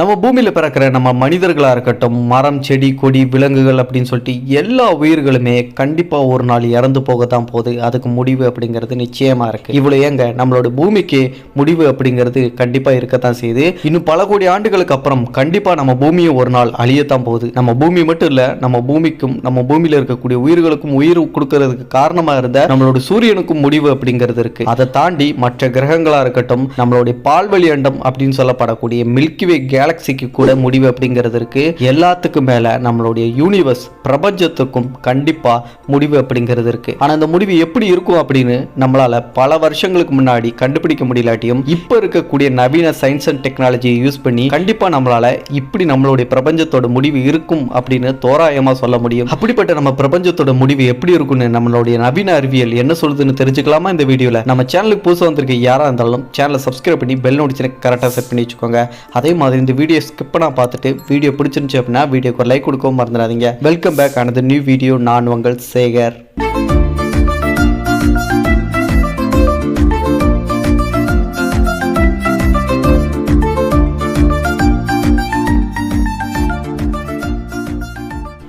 நம்ம பூமியில் பிறக்கிற நம்ம மனிதர்களாக இருக்கட்டும் மரம் செடி கொடி விலங்குகள் அப்படின்னு சொல்லிட்டு எல்லா உயிர்களுமே கண்டிப்பாக ஒரு நாள் இறந்து போக தான் போகுது. அதுக்கு முடிவு அப்படிங்கிறது நிச்சயமாக இருக்குது இவ்வளோ ஏங்க நம்மளோட பூமிக்கு முடிவு அப்படிங்கிறது கண்டிப்பாக இருக்கத்தான் செய்யுது. இன்னும் பல கோடி ஆண்டுகளுக்கு அப்புறம் கண்டிப்பாக நம்ம பூமியை ஒரு நாள் அழியத்தான் போகுது. நம்ம பூமி மட்டும் இல்லை நம்ம பூமிக்கும் நம்ம பூமியில் இருக்கக்கூடிய உயிர்களுக்கும் உயிர் கொடுக்கறதுக்கு காரணமாக இருந்த நம்மளோட சூரியனுக்கும் முடிவு அப்படிங்கிறது இருக்குது அதை தாண்டி மற்ற கிரகங்களாக இருக்கட்டும் நம்மளுடைய பால்வழி அண்டம் அப்படின்னு சொல்லப்படக்கூடிய மில்கிவே கேலக்சிக்கு கூட முடிவு அப்படிங்கிறது இருக்கு. எல்லாத்துக்கும் மேல நம்மளுடைய யூனிவர்ஸ் பிரபஞ்சத்துக்கும் கண்டிப்பா முடிவு அப்படிங்கிறது இருக்கு. ஆனா அந்த முடிவு எப்படி இருக்கும் அப்படின்னு நம்மளால பல வருஷங்களுக்கு முன்னாடி கண்டுபிடிக்க முடியலாட்டியும் இப்ப இருக்கக்கூடிய நவீன சயின்ஸ் அண்ட் டெக்னாலஜியை யூஸ் பண்ணி கண்டிப்பா நம்மளால இப்படி நம்மளுடைய பிரபஞ்சத்தோட முடிவு இருக்கும் அப்படின்னு தோராயமா சொல்ல முடியும். அப்படிப்பட்ட நம்ம பிரபஞ்சத்தோட முடிவு எப்படி இருக்கும்னு நம்மளுடைய நவீன அறிவியல் என்ன சொல்லுதுன்னு தெரிஞ்சுக்கலாமா இந்த வீடியோல? நம்ம சேனலுக்கு புதுசாக வந்திருக்க யாரா இருந்தாலும் சேனலை சப்ஸ்கிரைப் பண்ணி பெல் நோட்டிச்சு கரெக்டாக செட் பண்ணி வச்சுக்கோங்க. அதே மாதிரி இந்த வீடியோ ஸ்கிப் பண்ணால் பார்த்துட்டு வீடியோ பிடிச்சிருந்துச்சு அப்படின்னா வீடியோக்கு ஒரு லைக் கொடுக்கவும் மறந்துடாதீங்க. வெல்கம் பேக் ஆனது நியூ வீடியோ நான் உங்கள் சேகர்.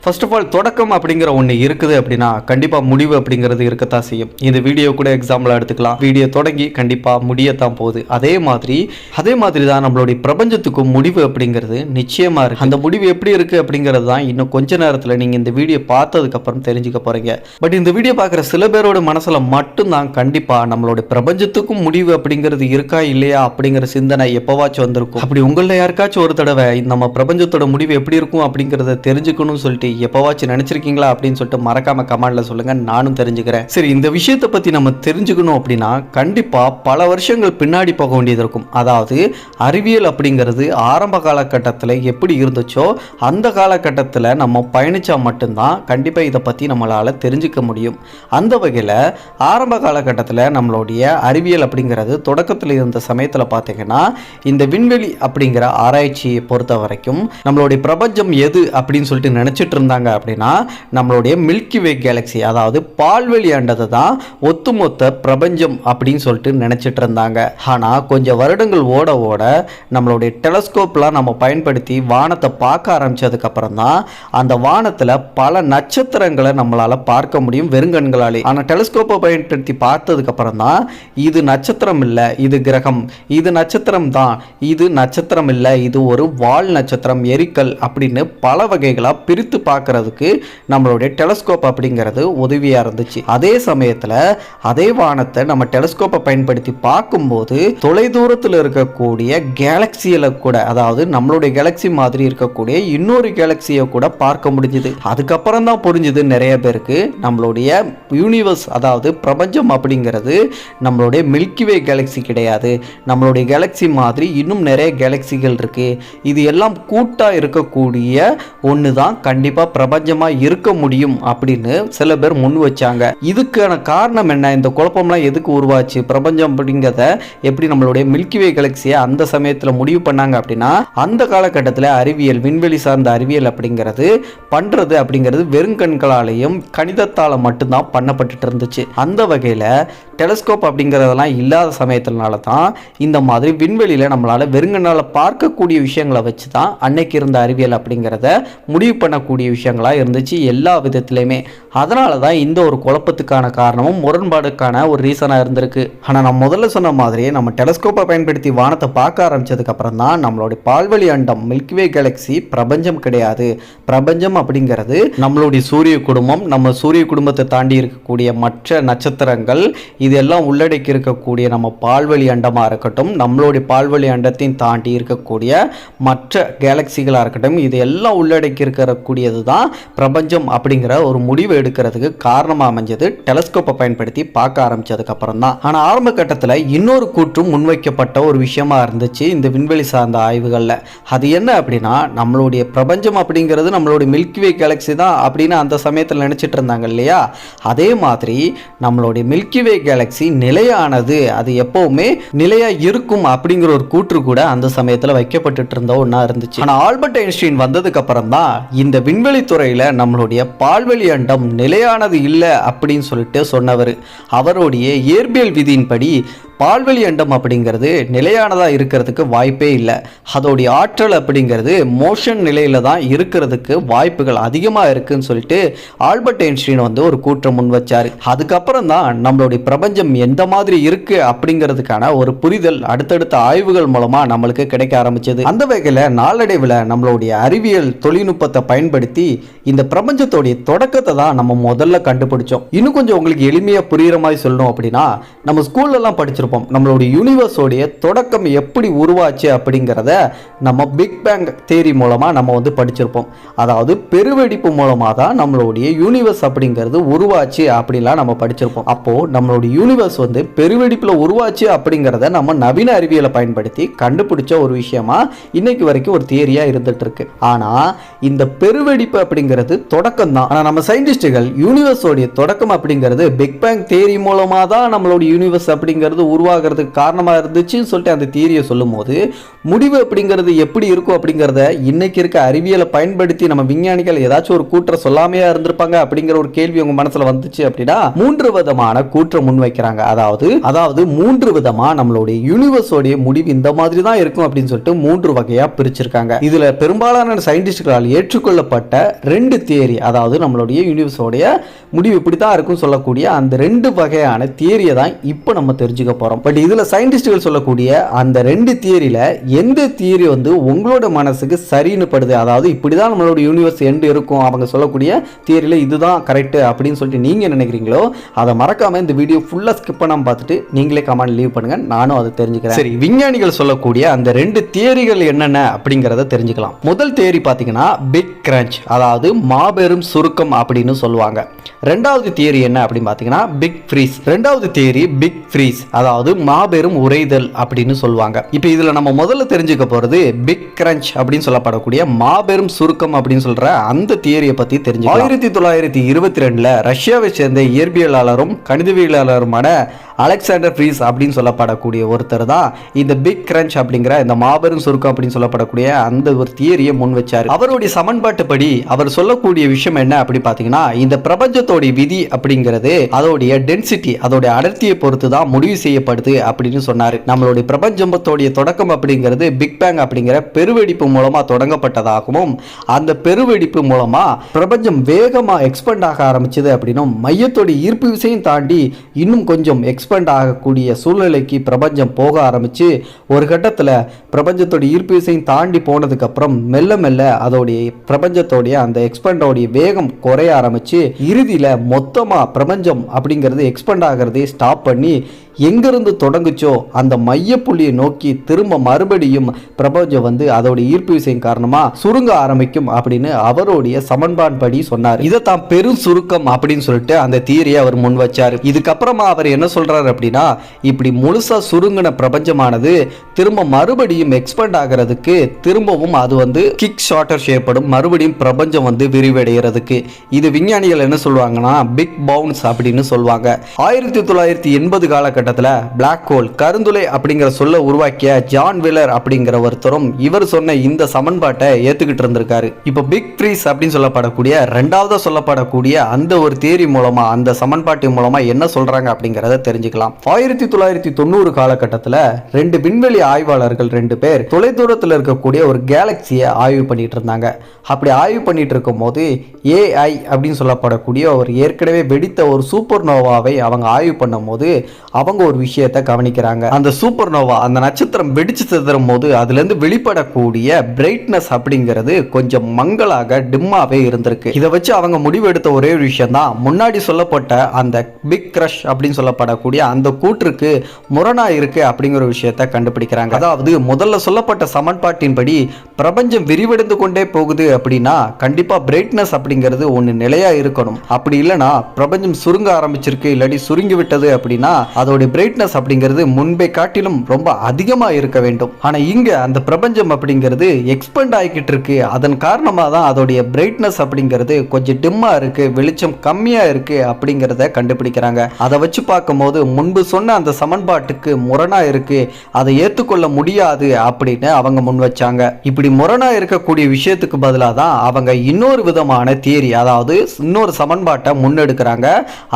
ஃபர்ஸ்ட் ஆஃப் ஆல் தொடக்கம் அப்படிங்கிற ஒன்று இருக்குது அப்படின்னா கண்டிப்பாக முடிவு அப்படிங்கிறது இருக்கத்தான் செய்யும். இந்த வீடியோ கூட எக்ஸாம்பிளாக எடுத்துக்கலாம். வீடியோ தொடங்கி கண்டிப்பாக முடியத்தான் போகுது. அதே மாதிரி அதே மாதிரி தான் நம்மளுடைய பிரபஞ்சத்துக்கும் முடிவு அப்படிங்கிறது நிச்சயமாக இருக்குது அந்த முடிவு எப்படி இருக்குது அப்படிங்கிறது தான் இன்னும் கொஞ்ச நேரத்தில் நீங்கள் இந்த வீடியோ பார்த்ததுக்கப்புறம் தெரிஞ்சுக்க போகிறீங்க பட் இந்த வீடியோ பார்க்குற சில பேரோட மனசில் மட்டும்தான் கண்டிப்பாக நம்மளுடைய பிரபஞ்சத்துக்கும் முடிவு அப்படிங்கிறது இருக்கா இல்லையா அப்படிங்கிற சிந்தனை எப்போவாச்சும் வந்திருக்கும். அப்படி உங்களில் யாருக்காச்சும் ஒரு தடவை நம்ம பிரபஞ்சத்தோட முடிவு எப்படி இருக்கும் அப்படிங்கிறத தெரிஞ்சுக்கணும்னு சொல்லிட்டு எப்போவாச்சும் நினைச்சிருக்கீங்களா அப்படின்னு சொல்லிட்டு மறக்காம கமெண்ட்ல சொல்லுங்க. நானும் தெரிஞ்சுக்கிறேன். சரி இந்த விஷயத்தை பத்தி நம்ம தெரிஞ்சுக்கணும் அப்படின்னா கண்டிப்பா பல வருஷங்கள் பின்னாடி போக வேண்டியது இருக்கும். அதாவது அறிவியல் அப்படிங்கிறது ஆரம்ப காலகட்டத்தில் எப்படி இருந்துச்சோ அந்த காலகட்டத்தில் நம்ம பயணிச்சா மட்டும்தான் கண்டிப்பா இதை பத்தி நம்மளால தெரிஞ்சுக்க முடியும். அந்த வகையில் ஆரம்ப காலகட்டத்தில் நம்மளுடைய அறிவியல் அப்படிங்கிறது தொடக்கத்தில் இருந்த சமயத்தில் பார்த்தீங்கன்னா இந்த விண்வெளி அப்படிங்கிற ஆராய்ச்சியை பொறுத்த வரைக்கும் நம்மளுடைய பிரபஞ்சம் எது அப்படின்னு சொல்லிட்டு நினைச்சிட்டு இருந்தாங்க அப்படின்னா நம்மளுடைய மில்கி வே கேலக்ஸி அதாவது பால்வெளி அண்டத்தை தான் ஒத்துமொத்த பிரபஞ்சம் அப்படின்னு சொல்லிட்டு நினச்சிட்டு இருந்தாங்க. ஆனால் கொஞ்சம் வருடங்கள் ஓட ஓட நம்மளுடைய டெலஸ்கோப்லாம் நம்ம பயன்படுத்தி வானத்தை பார்க்க ஆரம்பித்ததுக்கப்புறம் தான் அந்த வானத்தில் பல நட்சத்திரங்களை நம்மளால் பார்க்க முடியும் வெறுங்கண்களாலே. ஆனால் டெலஸ்கோப்பை பயன்படுத்தி பார்த்ததுக்கப்புறம் தான் இது நட்சத்திரம் இல்லை இது கிரகம். இது நட்சத்திரம் தான். இது நட்சத்திரம் இல்லை இது ஒரு வால் நட்சத்திரம் எரிக்கல் அப்படின்னு பல வகைகளாக பிரித்து பார்க்கறதுக்கு நம்மளுடைய டெலஸ்கோப் அப்படிங்கிறது உதவியாக இருந்துச்சு. அதே சமயத்தில் அதே வானத்தை நம்ம டெலஸ்கோப்பை பயன்படுத்தி பார்க்கும்போது தொலைதூரத்தில் இருக்கக்கூடிய கேலக்சியில் கூட அதாவது நம்மளுடைய கேலக்சி மாதிரி இருக்கக்கூடிய இன்னொரு கேலக்சியை கூட பார்க்க முடிஞ்சுது. அதுக்கப்புறம் தான் புரிஞ்சுது நிறைய பேருக்கு நம்மளுடைய யூனிவர்ஸ் அதாவது பிரபஞ்சம் அப்படிங்கிறது நம்மளுடைய மில்கிவே கேலக்சி கிடையாது. நம்மளுடைய கேலக்சி மாதிரி இன்னும் நிறைய கேலக்சிகள் இருக்கு. இது எல்லாம் கூட்டாக இருக்கக்கூடிய ஒன்று தான் கண்டிப்பாக பிரபஞ்சமாக இருக்க முடியும் அப்படின்னு சில பேர் முன் வச்சாங்க. இதுக்கான காரணம் என்ன? இந்த குழப்பம்லாம் எதுக்கு உருவாச்சு? பிரபஞ்சம் அப்படிங்கிறத எப்படி நம்மளுடைய மில்கிவே கலெக்சியை அந்த சமயத்தில் முடிவு பண்ணாங்க அப்படின்னா அந்த காலகட்டத்தில் அறிவியல் விண்வெளி சார்ந்த அறிவியல் அப்படிங்கிறது பண்ணுறது அப்படிங்கிறது வெறுங்கண்களாலேயும் கணிதத்தால் மட்டும்தான் பண்ணப்பட்டுட்டு இருந்துச்சு. அந்த வகையில் டெலஸ்கோப் அப்படிங்கிறதெல்லாம் இல்லாத சமயத்தினால தான் இந்த மாதிரி விண்வெளியில் நம்மளால் வெறுங்கண்ணால் பார்க்கக்கூடிய விஷயங்களை வச்சு தான் அன்னைக்கு இருந்த அறிவியல் அப்படிங்கிறத முடிவு பண்ணக்கூடிய விஷயங்களாக இருந்துச்சு எல்லா விதத்துலையுமே. அதனால தான் இந்த ஒரு குழப்பத்துக்கான காரணமும் முரண்பாடுக்கான ஒரு ரீசனாக இருந்திருக்கு. ஆனால் நான் முதல்ல சொன்ன மாதிரியே நம்ம டெலஸ்கோப்பை பயன்படுத்தி வானத்தை பார்க்க ஆரம்பித்ததுக்கப்புறம் தான் நம்மளுடைய பால்வெளி அண்டம் மில்கிவே கேலக்ஸி பிரபஞ்சம் கிடையாது. பிரபஞ்சம் அப்படிங்கிறது நம்மளுடைய சூரிய குடும்பம் நம்ம சூரிய குடும்பத்தை தாண்டி இருக்கக்கூடிய மற்ற நட்சத்திரங்கள் இதெல்லாம் உள்ளடக்கி இருக்கக்கூடிய நம்ம பால்வெளி அண்டமாக இருக்கட்டும் நம்மளுடைய பால்வெளி அண்டத்தையும் தாண்டி இருக்கக்கூடிய மற்ற கேலக்சிகளாக இருக்கட்டும் இது எல்லாம் உள்ளடக்கி இருக்கக்கூடியது தான் பிரபஞ்சம் அப்படிங்கிற ஒரு முடிவு எடுக்கிறதுக்கு காரணமாக அமைஞ்சது. டெலஸ்கோப்பை பயன்படுத்தி பார்க்க ஆரம்பித்ததுக்கப்புறம் தான் ஆனால் ஆரம்ப கட்டத்தில் இன்னொரு கூற்றும் முன்வைக்கப்பட்ட ஒரு விஷயமா இருந்துச்சு இந்த விண்வெளி சார்ந்த ஆய்வுகளில். அது என்ன அப்படின்னா நம்மளுடைய பிரபஞ்சம் அப்படிங்கிறது நம்மளுடைய மில்கிவே கேலக்ஸி தான் அப்படின்னு அந்த சமயத்தில் நினச்சிட்டு இருந்தாங்க இல்லையா? அதே மாதிரி நம்மளுடைய மில்கிவே கேலக்ஸி நிலையானது அது எப்போவுமே நிலையாக இருக்கும் அப்படிங்கிற ஒரு கூற்று கூட அந்த சமயத்தில் வைக்கப்பட்டுட்டு இருந்த ஒன்றா இருந்துச்சு. ஆனால் ஆல்பர்ட் ஐன்ஸ்டீன் வந்ததுக்கு அப்புறம் தான் இந்த விண்வெளி துறையில் நம்மளுடைய பால்வெளி அண்டம் நிலையானது இல்லை அப்படின்னு சொல்லிட்டு சொன்னவர். அவருடைய இயற்பியல் விதியின்படி பால்வெளி அண்டம் அப்படிங்கிறது நிலையானதாக இருக்கிறதுக்கு வாய்ப்பே இல்லை. அதோடைய ஆற்றல் அப்படிங்கிறது மோஷன் நிலையில் தான் இருக்கிறதுக்கு வாய்ப்புகள் அதிகமாக இருக்குன்னு சொல்லிட்டு ஆல்பர்ட் ஐன்ஸ்டீன் வந்து ஒரு கூற்றம் முன் வச்சார். அதுக்கப்புறம் தான் நம்மளுடைய பிரபஞ்சம் எந்த மாதிரி இருக்குது அப்படிங்கிறதுக்கான ஒரு புரிதல் அடுத்தடுத்த ஆய்வுகள் மூலமாக நம்மளுக்கு கிடைக்க ஆரம்பிச்சது. அந்த வகையில் நாளடைவில் நம்மளுடைய அறிவியல் தொழில்நுட்பத்தை பயன்படுத்தி இந்த பிரபஞ்சத்தோடைய தொடக்கத்தை தான் நம்ம முதல்ல கண்டுபிடிச்சோம். இன்னும் கொஞ்சம் உங்களுக்கு எளிமையாக புரிகிற மாதிரி சொல்லணும் அப்படின்னா நம்ம ஸ்கூல்லலாம் படிச்சிருப்போம். நம்மளுடைய யூனிவர்ஸோடைய தொடக்கம் எப்படி உருவாச்சு அப்படிங்கிறத நம்ம பிக் பேங் தேரி மூலமாக நம்ம வந்து படிச்சிருப்போம். அதாவது பெருவெடிப்பு மூலமாக தான் நம்மளுடைய யூனிவர்ஸ் அப்படிங்கிறது உருவாச்சு அப்படிலாம் நம்ம படிச்சிருப்போம். அப்போது நம்மளுடைய யூனிவர்ஸ் வந்து பெருவெடிப்பில் உருவாச்சு அப்படிங்கிறத நம்ம நவீன அறிவியலை பயன்படுத்தி கண்டுபிடிச்ச ஒரு விஷயமா இன்னைக்கு வரைக்கும் ஒரு தியரியாக இருந்துட்டு இருக்கு ஆனால் இந்த பெருவெடிப்பு அப்படிங்கிறது தொடக்கம் தான். ஆனால் நம்ம சயின்டிஸ்டுகள் யூனிவர்ஸோடைய தொடக்கம் அப்படிங்கிறது பிக் பேங் தேரி மூலமாக தான் நம்மளுடைய யூனிவர்ஸ் அப்படிங்கிறது உருவாகிறதுக்கு காரணமாக இருந்துச்சுன்னு சொல்லிட்டு அந்த தியரியை சொல்லும்போது முடிவு அப்படிங்கிறது எப்படி இருக்கும் அப்படிங்கிறத இன்னைக்கு இருக்க அறிவியலை பயன்படுத்தி நம்ம விஞ்ஞானிகள் ஏதாச்சும் ஒரு கூற்றை சொல்லாமையா இருந்திருப்பாங்க அப்படிங்கிற ஒரு கேள்வி உங்க மனசுல வந்துச்சு அப்படின்னா மூன்று விதமான கூற்றை முன்வைக்கிறாங்க. அதாவது அதாவது மூன்று விதமா நம்மளுடைய யூனிவர்ஸோடைய முடிவு இந்த மாதிரி தான் இருக்கும் அப்படின்னு சொல்லிட்டு மூன்று வகையா பிரிச்சிருக்காங்க. இதுல பெரும்பாலான சயின்டிஸ்டுகளால் ஏற்றுக்கொள்ளப்பட்ட ரெண்டு தியரி அதாவது நம்மளுடைய யூனிவர்ஸோடைய முடிவு இப்படி தான் இருக்கும் சொல்லக்கூடிய அந்த ரெண்டு வகையான தியரியை தான் இப்போ நம்ம தெரிஞ்சுக்க போகிறோம் பட் இதில் சயின்டிஸ்டுகள் சொல்லக்கூடிய அந்த ரெண்டு தியரியில் எந்த தியரி வந்து உங்களோட மனசுக்கு சரின்னு படுது? அதாவது இப்படி தான் நம்மளோட யூனிவர்ஸ் எண்டு இருக்கும் அவங்க சொல்லக்கூடிய தியரியில் இதுதான் கரெக்டு அப்படின்னு சொல்லிட்டு நீங்கள் நினைக்கிறீங்களோ அதை மறக்காமல் இந்த வீடியோ ஃபுல்லாக ஸ்கிப் பண்ணாமல் பார்த்துட்டு நீங்களே கமெண்ட் லீவ் பண்ணுங்க. நானும் அதை தெரிஞ்சுக்கிறேன். சரி விஞ்ஞானிகள் சொல்லக்கூடிய அந்த ரெண்டு தியரிகள் என்னென்ன அப்படிங்கிறத தெரிஞ்சுக்கலாம். முதல் தியரி பார்த்தீங்கன்னா பிக் கிரன்ச் அதாவது மாபெரும் சுருக்கம் அப்படின்னு சொல்லுவாங்க. ரெண்டாவது தியரி என்ன அப்படின்னு பார்த்தீங்கன்னா பிக் ஃப்ரீஸ் ரெண்டாவது தியரி பிக் ஃப்ரீஸ் அதாவது மாபெரும் உறைதல் அப்படின்னு சொல்லுவாங்க. இப்போ இதில் நம்ம முதல்ல தெரிஞ்சுக்க போகிறது பிக் கிரன்ச் அப்படின்னு சொல்லப்படக்கூடிய மாபெரும் சுருக்கம் அப்படின்னு சொல்ற அந்த தியரியை பற்றி தெரிஞ்சு ஆயிரத்தி தொள்ளாயிரத்தி இருபத்தி ரெண்டில் ரஷ்யாவை சேர்ந்த இயற்பியலாளரும் கணிதவியலாளருமான அலெக்சாண்டர் ஃப்ரீஸ் அப்படின்னு சொல்லப்படக்கூடிய ஒருத்தர் தான் இந்த பிக் கிரன்ச் அப்படிங்கிற இந்த மாபெரும் சுருக்கம் அப்படின்னு சொல்லப்படக்கூடிய அந்த ஒரு தியரியை முன் வச்சார். அவருடைய சமன்பாட்டுப்படி அவர் சொல்லக்கூடிய விஷயம் என்ன அப்படி பார்த்தீங்கன்னா இந்த பிரபஞ்சத்தோடைய விதி அப்படிங்கிறது அதோடைய டென்சிட்டி அதோடைய அடர்த்தியை பொறுத்து தான் முடிவு செய்யப்படுது அப்படின்னு சொன்னார். நம்மளுடைய பிரபஞ்சத்தோடைய தொடக்கம் அப்படிங்கிறது பிக் பேங் அப்படிங்கிற பெருவெடிப்பு மூலமாக தொடங்கப்பட்டதாகவும் அந்த பெருவெடிப்பு மூலமாக பிரபஞ்சம் வேகமாக எக்ஸ்பெண்ட் ஆக ஆரம்பிச்சது அப்படின்னும் மையத்தோடைய ஈர்ப்பு விசையும் தாண்டி இன்னும் கொஞ்சம் எக்ஸ்பெண்ட் ஆகக்கூடிய சூழ்நிலைக்கு பிரபஞ்சம் போக ஆரம்பித்து ஒரு கட்டத்தில் பிரபஞ்சத்தோட ஈர்ப்பு விசையும் தாண்டி போனதுக்கப்புறம் மெல்ல மெல்ல அதோடைய பிரபஞ்சத்தோடைய அந்த எக்ஸ்பெண்டோடைய வேகம் குறைய ஆரம்பித்து இறுதியில் மொத்தமாக பிரபஞ்சம் அப்படிங்கிறது எக்ஸ்பெண்ட் ஆகிறதே ஸ்டாப் பண்ணி எங்கிருந்து தொடங்குச்சோ அந்த மையப்புள்ளியை நோக்கி திரும்ப மறுபடியும் பிரபஞ்சம் வந்து அதோட ஈர்ப்பு விசையின் காரணமாக சுருங்க ஆரம்பிக்கும் அப்படின்னு அவருடைய சமன்பான்படி சொன்னார். இதை தான் பெரும் சுருக்கம் அப்படின்னு சொல்லிட்டு அந்த தியரியை அவர் முன் வச்சார். இதுக்கப்புறமா அவர் என்ன சொல்றாரு அப்படின்னா இப்படி முழுசா சுருங்கின பிரபஞ்சமானது திரும்ப மறுபடியும் எக்ஸ்பெண்ட் ஆகிறதுக்கு திரும்பவும் அது வந்து கிக் ஷார்ட்டர் செய்யப்படும். மறுபடியும் பிரபஞ்சம் வந்து விரிவடைகிறதுக்கு. இது விஞ்ஞானிகள் என்ன சொல்லுவாங்கன்னா பிக் பவுன்ஸ் அப்படின்னு சொல்லுவாங்க. ஆயிரத்தி தொள்ளாயிரத்தி எண்பது காலகட்டத்தில் பிளாக் ஹோல் கருந்துளை அப்படிங்கிற சொல்ல உருவாக்கிய ஜான் வில்லர் அப்படிங்கிற ஒருத்தரும் இவர் சொன்ன இந்த சமன்பாட்டை ஏத்துக்கிட்டு இருந்திருக்காரு. இப்போ பிக் ஃப்ரீஸ் அப்படின்னு சொல்லப்படக்கூடிய ரெண்டாவது சொல்லப்படக்கூடிய அந்த ஒரு தேரி மூலமா அந்த சமன்பாட்டின் மூலமா என்ன சொல்றாங்க அப்படிங்கிறத தெரிஞ்சுக்கலாம். ஆயிரத்தி தொள்ளாயிரத்தி தொண்ணூறு காலகட்டத்தில் ரெண்டு விண்வெளி ஆய்வாளர்கள் ரெண்டு பேர் தொலைதூரத்தில் இருக்கக்கூடிய ஒரு கேலக்சியை ஆய்வு பண்ணிட்டு இருந்தாங்க. அப்படி ஆய்வு பண்ணிட்டு இருக்கும் போது ஏஐ அப்படின்னு சொல்லப்படக்கூடிய ஒரு ஏற்கனவே வெடித்த ஒரு சூப்பர் நோவாவை அவங்க ஆய்வு பண்ணும் போது அவங்க ஒரு விஷயத்தை கவனிக்கிறாங்க. அந்த சூப்பர் நோவா அந்த நட்சத்திரம் வெடிச்சு சிதறும் போது அதுலேருந்து வெளிப்படக்கூடிய பிரைட்னஸ் அப்படிங்கிறது கொஞ்சம் மங்களாக டிம்மாவே இருந்திருக்கு. இதை வச்சு அவங்க முடிவெடுத்த ஒரே ஒரு விஷயம் தான் முன்னாடி சொல்லப்பட்ட அந்த பிக் கிரஷ் அப்படின்னு சொல்லப்படக்கூடிய அந்த கூற்றுக்கு முரணா இருக்கு அப்படிங்கிற விஷயத்தை கண்டுபிடிக்கிறாங்க. அதாவது முதல்ல சொல்லப்பட்ட சமன்பாட்டின்படி பிரபஞ்சம் விரிவடைந்து கொண்டே போகுது அப்படின்னா கண்டிப்பா பிரைட்னஸ் அப்படிங்கிறது ஒன்று நிலையா இருக்கணும். அப்படி இல்லைன்னா பிரபஞ்சம் சுருங்க ஆரம்பிச்சிருக்கு இல்லாட்டி சுருங்கி விட்டது அப்படின்னா அதோட பிரைட்னஸ் அப்படிங்கிறது முன்பை காட்டிலும் ரொம்ப அதிகமாக இருக்க வேண்டும். ஆனால் இங்கே அந்த பிரபஞ்சம் அப்படிங்கிறது எக்ஸ்பெண்ட் ஆகிக்கிட்டு இருக்கு. அதன் காரணமாக தான் அதோடைய பிரைட்னஸ் அப்படிங்கிறது கொஞ்சம் டிம்மாக இருக்கு வெளிச்சம் கம்மியாக இருக்கு அப்படிங்கிறத கண்டுபிடிக்கிறாங்க. அதை வச்சு பார்க்கும்போது முன்பு சொன்ன அந்த சமன்பாட்டுக்கு முரணாக இருக்கு அதை ஏற்றுக்கொள்ள முடியாது அப்படின்னு அவங்க முன் வச்சாங்க. இப்படி முரணாக இருக்கக்கூடிய விஷயத்துக்கு பதிலாக தான் அவங்க இன்னொரு விதமான தியரி அதாவது இன்னொரு சமன்பாட்டை முன்னெடுக்கிறாங்க.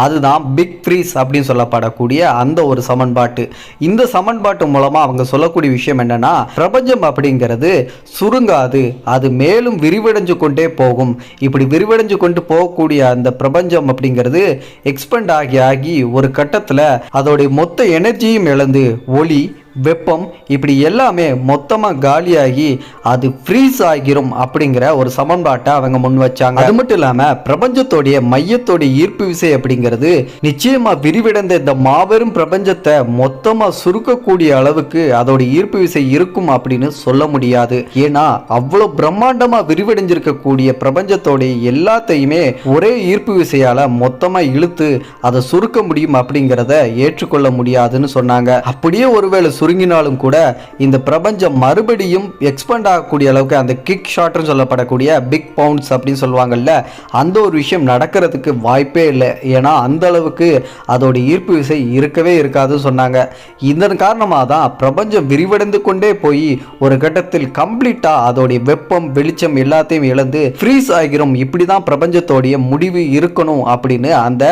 அதுதான் பிக் ஃப்ரீஸ் அப்படின்னு சொல்லப்படக்கூடிய அந்த ஒரு சமன்பாட்டு. இந்த சமன்பாட்டு மூலமா அவங்க சொல்லக்கூடிய விஷயம் என்னன்னா பிரபஞ்சம் அப்படிங்கிறது சுருங்காது அது மேலும் விரிவடைஞ்சு கொண்டே போகும். இப்படி விரிவடைஞ்சு கொண்டு போகக்கூடிய அந்த பிரபஞ்சம் அப்படிங்கிறது எக்ஸ்பெண்ட் ஆகி ஆகி ஒரு கட்டத்தில் அதோடைய மொத்த எனர்ஜியும் இழந்து ஒளி வெப்பம் இப்படி எல்லாமே மொத்தமாக காலியாகி அது ஃப்ரீஸ் ஆகிரும் அப்படிங்கிற ஒரு சமன்பாட்டை அவங்க முன் வச்சாங்க. அது மட்டும் இல்லாமல் பிரபஞ்சத்தோடைய மையத்தோடைய ஈர்ப்பு விசை அப்படிங்கிறது நிச்சயமாக விரிவடைந்த இந்த மாபெரும் பிரபஞ்சத்தை மொத்தமாக சுருக்கக்கூடிய அளவுக்கு அதோட ஈர்ப்பு விசை இருக்கும் அப்படின்னு சொல்ல முடியாது. ஏன்னா அவ்வளோ பிரம்மாண்டமாக விரிவடைஞ்சிருக்கக்கூடிய பிரபஞ்சத்தோடைய எல்லாத்தையுமே ஒரே ஈர்ப்பு விசையால் மொத்தமாக இழுத்து அதை சுருக்க முடியும் அப்படிங்கிறத ஏற்றுக்கொள்ள முடியாதுன்னு சொன்னாங்க. அப்படியே ஒருவேளை சுருங்கினாலும் கூட இந்த பிரபஞ்சம் மறுபடியும் எக்ஸ்பெண்ட் ஆகக்கூடிய அளவுக்கு அந்த கிக் ஷாட்னு சொல்லப்படக்கூடிய பிக் பவுண்ட்ஸ் அப்படின்னு சொல்லுவாங்கல்ல அந்த ஒரு விஷயம் நடக்கிறதுக்கு வாய்ப்பே இல்லை. ஏன்னா அந்த அளவுக்கு அதோட ஈர்ப்பு விசை இருக்கவே இருக்காதுன்னு சொன்னாங்க. இதன் காரணமாக தான் பிரபஞ்சம் விரிவடைந்து கொண்டே போய் ஒரு கட்டத்தில் கம்ப்ளீட்டாக அதோடைய வெப்பம் வெளிச்சம் எல்லாத்தையும் இழந்து ஃப்ரீஸ் ஆகிறோம் இப்படி தான் பிரபஞ்சத்தோடைய முடிவு இருக்கணும் அப்படின்னு அந்த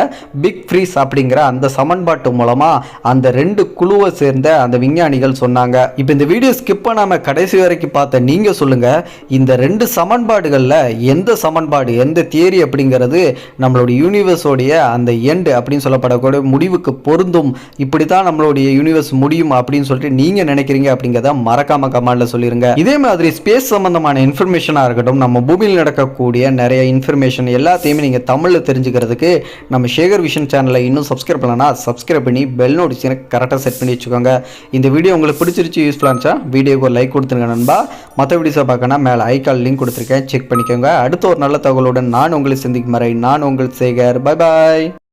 பிக் ஃப்ரீஸ் அப்படிங்கிற அந்த சமன்பாட்டு மூலமாக அந்த ரெண்டு குழுவை சேர்ந்த அந்த விஞ்ஞானிகள் சொன்னாங்க. இப்போ இந்த வீடியோ ஸ்கிப் பண்ணாம கடைசி வரைக்கும் பார்த்த நீங்க சொல்லுங்க. இந்த ரெண்டு சமன்பாடுகளில் எந்த சமன்பாடு எந்த தியரி அப்படிங்கிறது நம்மளுடைய யூனிவர்ஸோடைய அந்த எண்டு அப்படின்னு சொல்லப்படக்கூடிய முடிவுக்கு பொருந்தும். இப்படி தான் நம்மளுடைய யூனிவர்ஸ் முடியும் அப்படின்னு சொல்லிட்டு நீங்க நினைக்கிறீங்க அப்படிங்கிறத மறக்காம கமாண்டில் சொல்லிருங்க. இதே மாதிரி ஸ்பேஸ் சம்பந்தமான இன்ஃபர்மேஷனாக இருக்கட்டும் நம்ம பூமியில் நடக்கக்கூடிய நிறைய இன்ஃபர்மேஷன் எல்லாத்தையுமே நீங்க தமிழில் தெரிஞ்சுக்கிறதுக்கு நம்ம சேகர் விஷன் சேனலை இன்னும் சப்ஸ்கிரைப் பண்ணலன்னா சப்ஸ்கிரைப் பண்ணி பெல் நோட்டிஃபிகேஷனை கரெக்டாக செட் பண்ணி வச்சுக்கோங்க. இந்த வீடியோ உங்களுக்கு பிடிச்சிருச்சு யூஸ்ஃபுல்லாக இருந்துச்சா வீடியோக்கு ஒரு லைக் கொடுத்துருங்க நண்பா. மற்ற வீடியோஸை பார்க்கணும் மேலே ஐக்கால் லிங்க் கொடுத்துருக்கேன். செக் பண்ணிக்கோங்க. அடுத்த ஒரு நல்ல தகவலுடன் நான் உங்களை சந்திக்கும் வரை நான் உங்கள் சேகர். பாய் பாய்